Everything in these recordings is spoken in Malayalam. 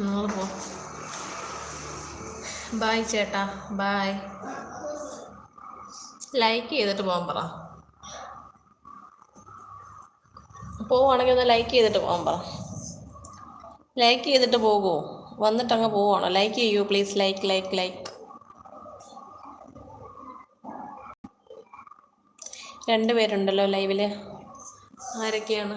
നിങ്ങൾ പോ. ബായ് ചേട്ടാ ബായ് ലൈക്ക് ചെയ്തിട്ട് പോകാൻ പറ. പോവുകയാണെങ്കിൽ ഒന്ന് ലൈക്ക് ചെയ്തിട്ട് പോകാൻ പറ. ലൈക്ക് ചെയ്തിട്ട് പോകുമോ വന്നിട്ട് അങ്ങ് പോവുകയാണോ ലൈക്ക് ചെയ്യൂ പ്ലീസ് ലൈക്ക് ലൈക്ക് ലൈക്ക് രണ്ട് ലൈവിൽ ആരൊക്കെയാണ്?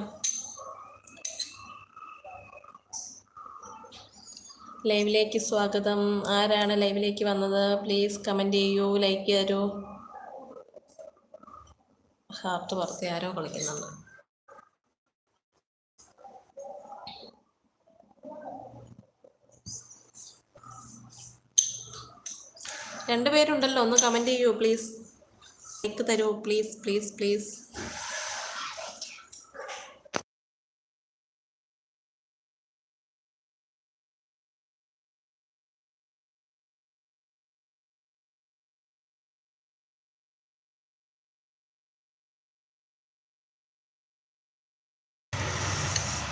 ലൈവിലേക്ക് സ്വാഗതം. ആരാണ് ലൈവിലേക്ക് വന്നത്? പ്ലീസ് കമന്റ് ചെയ്യൂ ലൈക്ക് തരൂ ഹാർട്ട് പുറത്ത് ആരോ കളിക്കുന്നുണ്ട്. രണ്ടുപേരുണ്ടല്ലോ ഒന്ന് കമന്റ് ചെയ്യൂ പ്ലീസ് ലൈക്ക് തരൂ പ്ലീസ് പ്ലീസ് പ്ലീസ്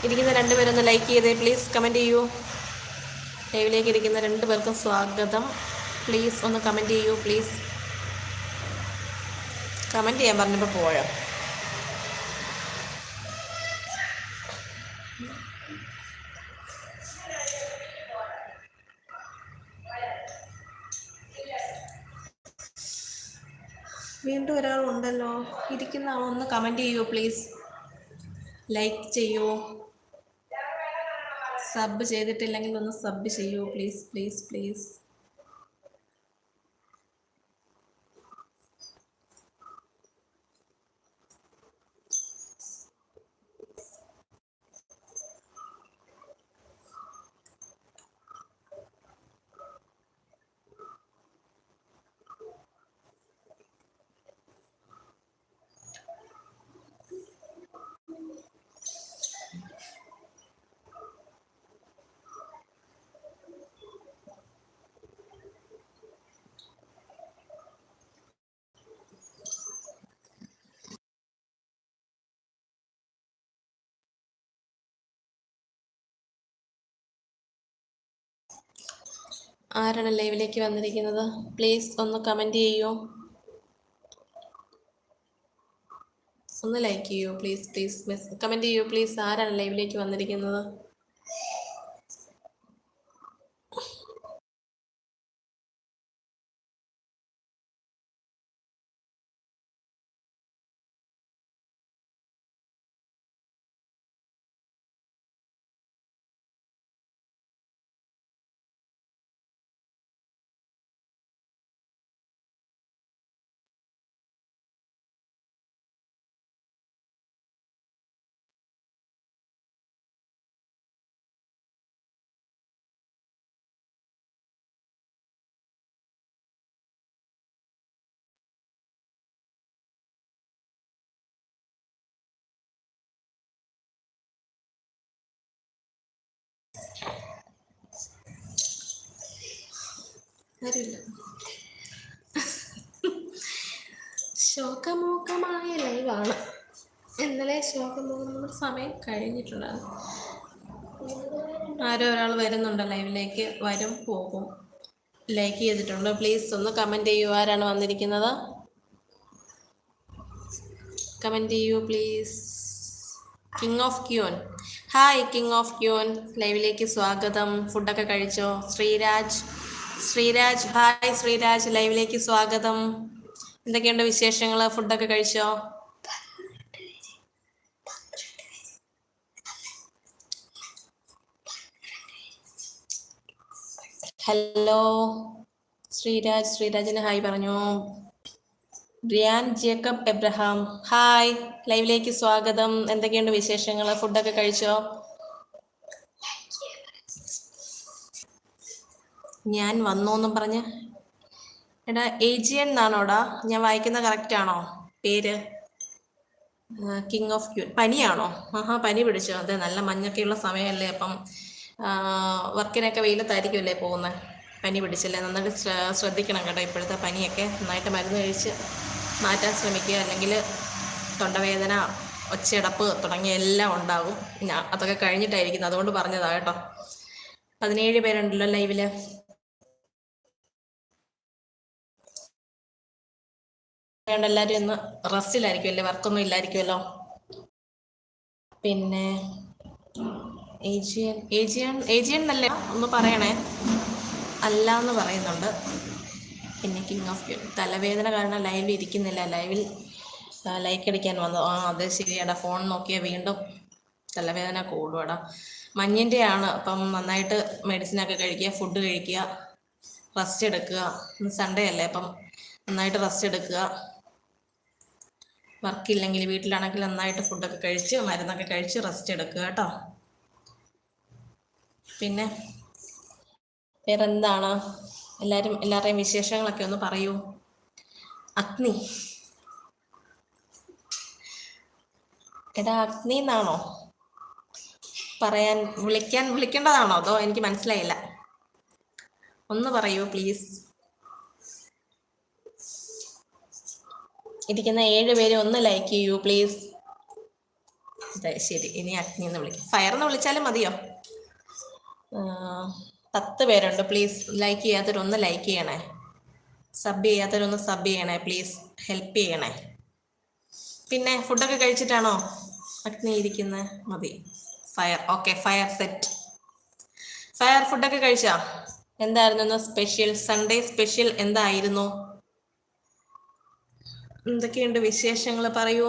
ഇരിക്കുന്ന രണ്ടുപേരൊന്ന് ലൈക്ക് ചെയ്തേ പ്ലീസ് കമന്റ് ചെയ്യൂ. ലൈവിലേക്ക് ഇരിക്കുന്ന രണ്ട് പേർക്കും സ്വാഗതം. പ്ലീസ് ഒന്ന് കമന്റ് ചെയ്യൂ പ്ലീസ് കമന്റ് ചെയ്യാൻ പറഞ്ഞപ്പോൾ പോയോ? വീണ്ടും ഒരാളുണ്ടല്ലോ. ഇരിക്കുന്ന ആളൊന്ന് കമന്റ് ചെയ്യൂ പ്ലീസ് ലൈക്ക് ചെയ്യൂ. സബ് ചെയ്തിട്ടില്ലെങ്കിൽ ഒന്ന് സബ് ചെയ്യൂ. പ്ലീസ് പ്ലീസ് പ്ലീസ് ആരാണ് ലൈവിലേക്ക് വന്നിരിക്കുന്നത്? പ്ലീസ് ഒന്ന് കമന്റ് ചെയ്യൂ? ഒന്ന് ലൈക്ക് ചെയ്യൂ? പ്ലീസ് പ്ലീസ് കമന്റ് ചെയ്യൂ? പ്ലീസ് ആരാണ് ലൈവിലേക്ക് വന്നിരിക്കുന്നത്? ആരുമില്ല ശോകമോക്കമായ ലൈവാണ് ഇന്നലെ ശോകമോകമുള്ള സമയം കഴിഞ്ഞിട്ടുണ്ടായിരുന്നു. ആരോ ഒരാൾ വരുന്നുണ്ട് ലൈവിലേക്ക് വരും പോകും. ലൈക്ക് ചെയ്തിട്ടുണ്ട്. പ്ലീസ് ഒന്ന് കമന്റ് ചെയ്യൂ. ആരാണ് വന്നിരിക്കുന്നത്? കമന്റ് ചെയ്യൂ please king of queen hi king of queen ലൈവിലേക്ക് സ്വാഗതം. ഫുഡൊക്കെ കഴിച്ചോ? ശ്രീരാജ്. ശ്രീരാജ് ഹായ് ശ്രീരാജ് ലൈവിലേക്ക് സ്വാഗതം. എന്തൊക്കെയുണ്ട് വിശേഷങ്ങൾ ഫുഡൊക്കെ കഴിച്ചോ? ഹലോ ശ്രീരാജ് ശ്രീരാജിന് ഹായ് പറഞ്ഞു. Riyan Jacob Abraham hi. ലൈവിലേക്ക് സ്വാഗതം. എന്തൊക്കെയുണ്ട് വിശേഷങ്ങൾ ഫുഡൊക്കെ കഴിച്ചോ? ഞാൻ വന്നു എന്നും പറഞ്ഞ്. എടാ ഏജിയൻ എന്നാണോടാ? ഞാൻ വായിക്കുന്ന കറക്റ്റ് ആണോ? പേര്? കിങ് ഓഫ് ക്യൂൻ പനിയാണോ? ആഹാ പനി പിടിച്ചോ. അതെ നല്ല മഞ്ഞൊക്കെയുള്ള സമയമല്ലേ അപ്പം. വർക്കിനൊക്കെ വെയിലത്തായിരിക്കുമല്ലേ പോകുന്നത് പനി പിടിച്ചല്ലേ? നന്നായിട്ട് ശ്ര- ശ്രദ്ധിക്കണം കേട്ടോ ഇപ്പോഴത്തെ പനിയൊക്കെ. നന്നായിട്ട് മരുന്ന് കഴിച്ച് മാറ്റാൻ ശ്രമിക്കുക. അല്ലെങ്കിൽ തൊണ്ടവേദന ഒച്ചയടപ്പ് തുടങ്ങിയ എല്ലാം ഉണ്ടാകും. അതൊക്കെ കഴിഞ്ഞിട്ടായിരിക്കും അതുകൊണ്ട് പറഞ്ഞതാ കേട്ടോ. പതിനേഴ് പേരുണ്ടല്ലോ ലൈവിൽ. അതുകൊണ്ട് എല്ലാവരും ഇന്ന് റെസ്റ്റിലായിരിക്കുമല്ലേ വർക്കൊന്നും ഇല്ലായിരിക്കുമല്ലോ. പിന്നെ ഏജിയൻ ഏജിയൻ ഏജിയൻ എന്നല്ലേ? ഒന്ന് പറയണേ. അല്ല എന്ന് പറയുന്നുണ്ട്. പിന്നെ കിങ് ഓഫ് ക്യൂൻ തലവേദന കാരണം ലൈവിൽ ഇരിക്കുന്നില്ല. ലൈവിൽ ലൈക്ക് അടിക്കാൻ വന്നു. ആ അത് ശരിയാടാ. ഫോൺ നോക്കിയാൽ വീണ്ടും തലവേദന കൂടുവാടാ. മഞ്ഞിന്റെ ആണ് അപ്പം നന്നായിട്ട് മെഡിസിനൊക്കെ കഴിക്കുക ഫുഡ് കഴിക്കുക റെസ്റ്റ് എടുക്കുക. സൺഡേ അല്ലേ? അപ്പം നന്നായിട്ട് റെസ്റ്റ് എടുക്കുക. വർക്കില്ലെങ്കിൽ വീട്ടിലാണെങ്കിൽ നന്നായിട്ട് ഫുഡൊക്കെ കഴിച്ച് മരുന്നൊക്കെ കഴിച്ച് റെസ്റ്റ് എടുക്കുക കേട്ടോ. പിന്നെ വേറെന്താണ്? എല്ലാവരും എല്ലാവരുടെയും വിശേഷങ്ങളൊക്കെ ഒന്ന് പറയൂ. അഗ്നി. എടാ അഗ്നി എന്നാണോ? പറയാൻ വിളിക്കാൻ വിളിക്കേണ്ടതാണോ? അതോ എനിക്ക് മനസ്സിലായില്ല. ഒന്ന് പറയൂ പ്ലീസ് ഇരിക്കുന്ന ഏഴ് പേര് ഒന്ന് ലൈക്ക് ചെയ്യൂ പ്ലീസ് ശരി ഇനി അഗ്നി എന്ന് വിളിക്കാം. ഫയർ എന്ന് വിളിച്ചാലും മതിയോ? പത്ത് പേരുണ്ട് പ്ലീസ് ലൈക്ക് ചെയ്യാത്തവരൊന്ന് ലൈക്ക് ചെയ്യണേ. സബ് ചെയ്യാത്തവരൊന്ന് സബ് ചെയ്യണേ പ്ലീസ് ഹെൽപ്പ് ചെയ്യണേ. പിന്നെ ഫുഡൊക്കെ കഴിച്ചിട്ടാണോ? അഗ്നി ഇരിക്കുന്നത് മതി. Fire okay fire set fire ഫുഡൊക്കെ കഴിച്ചോ? എന്തായിരുന്നു സ്പെഷ്യൽ സൺഡേ സ്പെഷ്യൽ എന്തായിരുന്നു? എന്തൊക്കെയുണ്ട് വിശേഷങ്ങൾ പറയൂ.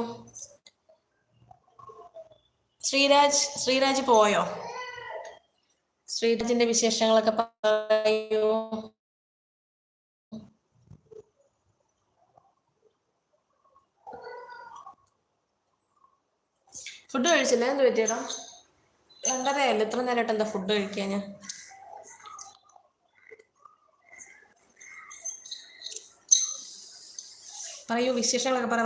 ശ്രീരാജ് ശ്രീരാജ് പോയോ? ശ്രീരാജിന്റെ വിശേഷങ്ങളൊക്കെ പറയൂ. ഫുഡ് കഴിച്ചില്ല? എന്ത് പറ്റിയടാ? രണ്ടരയല്ലേ ഇത്ര നേരമായിട്ട് എന്താ ഫുഡ് കഴിക്കാൻ ഞാൻ പറയൂ വിശേഷങ്ങളൊക്കെ പറ